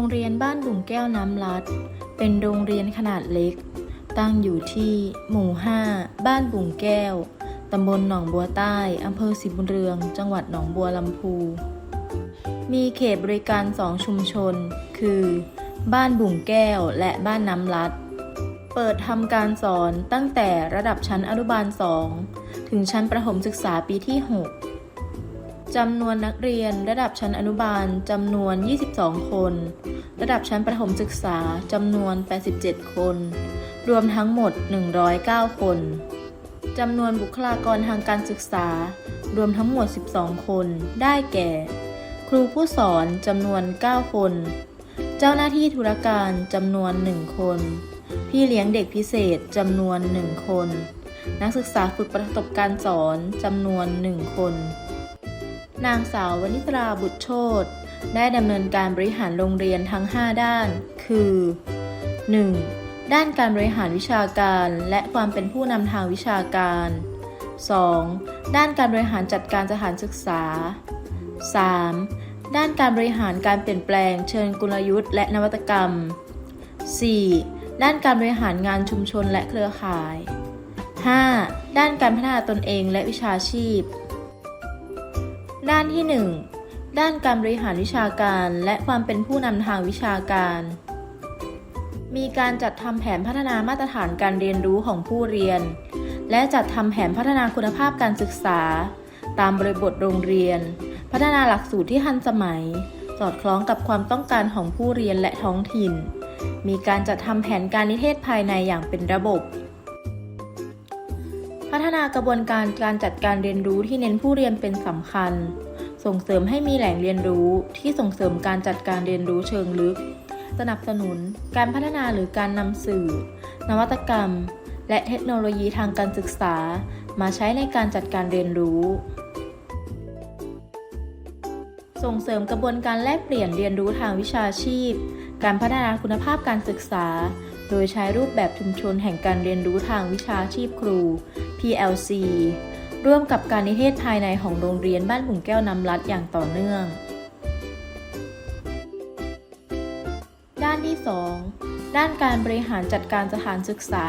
รงเรียนบ้านบุ่งแก้วน้ำลัด เป็นโรงเรียนขนาดเล็ก ตั้งอยู่ที่หมู่ 5 บ้านบุ่งแก้ว ตำบลหนองบัวใต้ อำเภอศรีบุญเรือง จังหวัดหนองบัวลำพู มีเขตบริการสองชุมชน คือ บ้านบุ่งแก้วและบ้านน้ำลัด เปิดทำการสอนตั้งแต่ระดับชั้นอนุบาล 2 ถึงชั้นประถมศึกษาปีที่ 6 จำนวนนักเรียนระดับชั้นอนุบาลจำนวน 22 คน ระดับชั้นประถมศึกษาจำนวน 87 คน รวมทั้งหมด 109 คนจำนวนบุคลากรทางการศึกษา รวมทั้งหมด 12 คน ได้แก่ ครูผู้สอนจำนวน 9 คน เจ้าหน้าที่ธุรการจำนวน 1 คน พี่เลี้ยงเด็กพิเศษจำนวน 1 คน นักศึกษาฝึกประสบการณ์สอนจำนวน 1 คน นางสาววนิตราบุตรโชตได้ดำเนินการบริหารโรงเรียนทั้ง 5 ด้าน คือ 1. ด้านการบริหารวิชาการและความเป็นผู้นำทางวิชาการ 2. ด้านการบริหารจัดการสถานศึกษา 3. ด้านการบริหารการเปลี่ยนแปลงเชิงกลยุทธ์และนวัตกรรม 4. ด้านการบริหารงานชุมชนและเครือข่าย 5. ด้านการพัฒนาตนเองและวิชาชีพ ที่ 1 ด้านการบริหารวิชาการและความเป็นผู้นำทางวิชาการ มีการจัดทำแผนพัฒนามาตรฐานการเรียนรู้ของผู้เรียน และจัดทำแผนพัฒนาคุณภาพการศึกษา ตามบริบทโรงเรียน พัฒนาหลักสูตรที่ทันสมัย สอดคล้องกับความต้องการของผู้เรียนและท้องถิ่น มีการจัดทำแผนการนิเทศภายในอย่างเป็นระบบพัฒนากระบวนการการจัดการเรียนรู้ที่เน้นผู้เรียนเป็นสำคัญ ส่งเสริมให้มีแหล่งเรียนรู้ที่ส่งเสริมการจัดการเรียนรู้เชิงลึก สนับสนุน การพัฒนาหรือการนำสื่อ นวัตกรรม และเทคโนโลยีทางการศึกษา มาใช้ในการจัดการเรียนรู้ ส่งเสริมกระบวนการแลกเปลี่ยนเรียนรู้ทางวิชาชีพ การพัฒนาคุณภาพการศึกษา โดยใช้รูปแบบชุมชนแห่งการเรียนรู้ทางวิชาชีพครู PLC ร่วมกับการนิเทศภายในของโรงเรียนบ้านบุ่งแก้วน้ำลัดอย่างต่อเนื่อง ด้านที่ 2 ด้านการบริหารจัดการสถานศึกษา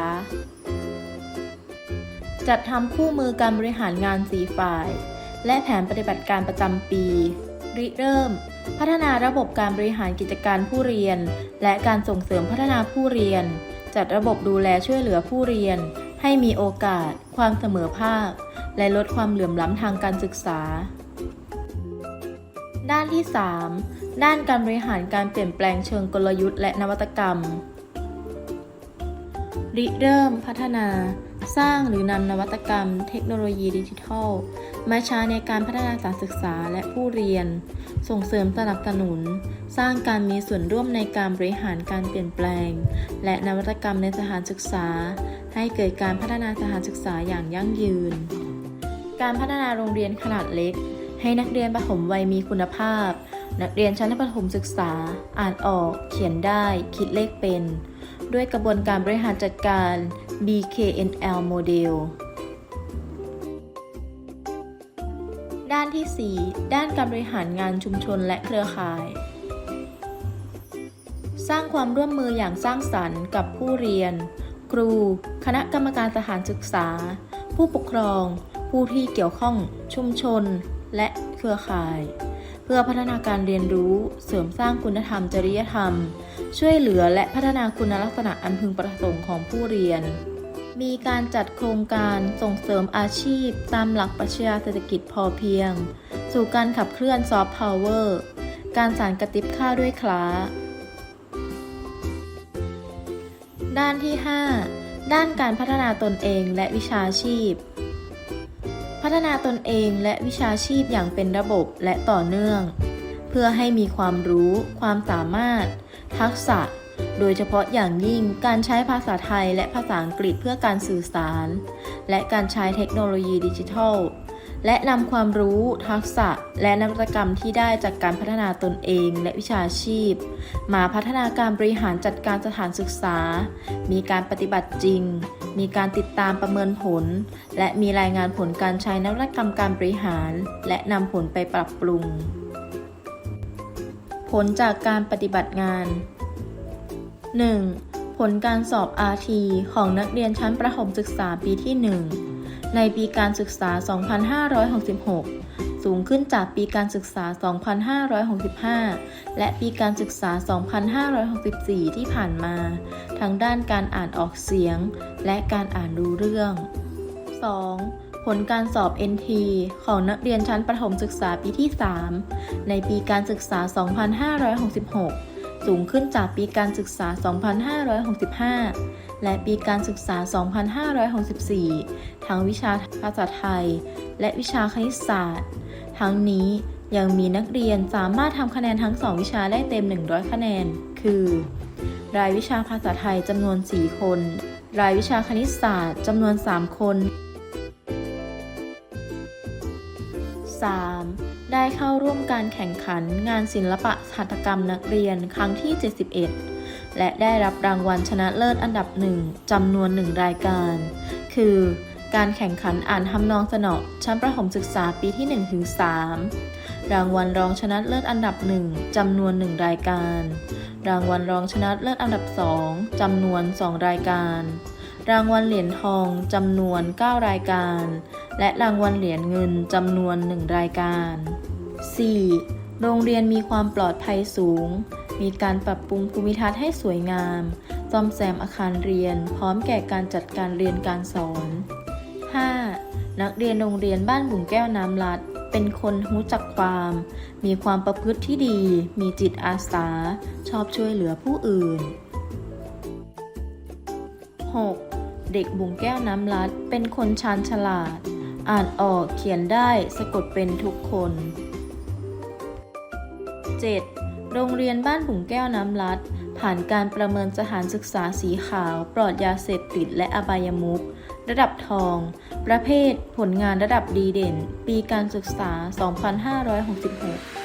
จัดทำคู่มือการบริหารงานสีฝ่าย และแผนปฏิบัติการประจำปีริเริ่ม พัฒนาระบบการบริหารกิจการผู้เรียน และการส่งเสริมพัฒนาผู้เรียน จัดระบบดูแลช่วยเหลือผู้เรียน ให้มีโอกาส ความเสมอภาค และลดความเหลื่อมล้ำทางการศึกษา ด้านที่ 3 ด้านการบริหารการเปลี่ยนแปลงเชิงกลยุทธ์และนวัตกรรม ริเริ่มพัฒนา สร้างหรือนำนวัตกรรม เทคโนโลยีดิจิทัล มาใช้ในการพัฒนาการศึกษาและผู้เรียน ส่งเสริมสนับสนุน สร้างการมีส่วนร่วมในการบริหารการเปลี่ยนแปลง และนวัตกรรมในสถานศึกษา ให้เกิดการพัฒนาสถานศึกษาอย่างยั่งยืน การพัฒนาโรงเรียนขนาดเล็ก ให้นักเรียนประถมวัยมีคุณภาพ นักเรียนชั้นประถมศึกษา อ่านออก เขียนได้ คิดเลขเป็น ด้วยกระบวนการบริหารจัดการ BKNL โมเดลด้านที่ 4 ด้านการบริหารงานชุมชนและเครือข่าย สร้างความร่วมมืออย่างสร้างสรรค์กับผู้เรียน ครู คณะกรรมการสถานศึกษา ผู้ปกครอง ผู้ที่เกี่ยวข้องชุมชน และเครือข่าย เพื่อพัฒนาการเรียนรู้เสริมสร้างคุณธรรมจริยธรรม ช่วยเหลือและพัฒนาคุณลักษณะอันพึงประสงค์ของผู้เรียน มีการจัดโครงการส่งเสริมอาชีพ ตามหลักปรัชญาเศรษฐกิจพอเพียง สู่การขับเคลื่อนซอฟต์พาวเวอร์การสารกระติบข้าวด้วยคล้า ด้านที่ 5 ด้านการพัฒนาตนเองและวิชาชีพ พัฒนาตนเองและวิชาชีพอย่างเป็นระบบและต่อเนื่อง เพื่อให้มีความรู้ ความสามารถ ทักษะ โดยเฉพาะอย่างยิ่งการใช้ภาษาไทยและภาษาอังกฤษเพื่อการสื่อสาร และการใช้เทคโนโลยีดิจิทัล และนำความรู้ ทักษะ และนวัตกรรมที่ได้จากการพัฒนาตนเองและวิชาชีพ มาพัฒนาการบริหารจัดการสถานศึกษา มีการปฏิบัติจริง มีการติดตามประเมินผล และมีรายงานผลการใช้นวัตกรรมการบริหาร และนำผลไปปรับปรุง ผลจากการปฏิบัติงาน 1. ผลการสอบ RT ของนักเรียนชั้นประถมศึกษาปีที่ 1 ในปีการศึกษา 2566 สูงขึ้นจากปีการศึกษา 2565 และปีการศึกษา 2564 ที่ผ่านมา ทั้งด้านการอ่านออกเสียง และการอ่านรู้เรื่อง 2. ผลการสอบ NT ของนักเรียนชั้นประถมศึกษาปีที่ 3 ในปีการศึกษา 2566 สูงขึ้นจากปีการศึกษา 2565 และปีการศึกษา 2564 ทั้งวิชาภาษาไทย และวิชาคณิตศาสตร์ ทั้งนี้ยังมีนักเรียนสามารถทำคะแนนทั้ง 2 วิชาได้เต็ม 100 คะแนน คือ รายวิชาภาษาไทยจำนวน 4 คน รายวิชาคณิตศาสตร์จำนวน 3 คน 3. ได้เข้าร่วมการแข่งขันงานศิลปะหัตถกรรมนักเรียนครั้งที่ 71 และได้รับรางวัลชนะเลิศอันดับหนึ่งจำนวนหนึ่งรายการ คือ การแข่งขันอ่านทำนองสนอชั้นประถมศึกษาปีที่1ถึง3รางวัลรองชนะเลิศอันดับหนึ่งจำนวนหนึ่งรายการ รางวัลรองชนะเลิศอันดับสองจำนวน 2 รายการ รางวัลเหรียญทองจำนวน 9 รายการ และรางวัลเหรียญเงินจำนวน 1 รายการ 4. โรงเรียนมีความปลอดภัยสูง มีการปรับปรุงภูมิทัศน์ให้สวยงามซ่อมแซมอาคารเรียนพร้อมแก่การจัดการเรียนการสอน 5. นักเรียนโรงเรียนบ้านบุ่งแก้วน้ำลัด เป็นคนรู้จักความ มีความประพฤติที่ดี มีจิตอาสา ชอบช่วยเหลือผู้อื่น 6. เด็กบุงแก้วน้ำลัด เป็นคนชาญฉลาด อ่านออกเขียนได้สะกดเป็นทุกคน 7. โรงเรียนบ้านบุงแก้วน้ำลัด ผ่านการประเมินสถานศึกษาสีขาว ปลอดยาเสพติดและอบายมุข ระดับทอง ประเภทผลงานระดับดีเด่น ปีการศึกษา 2566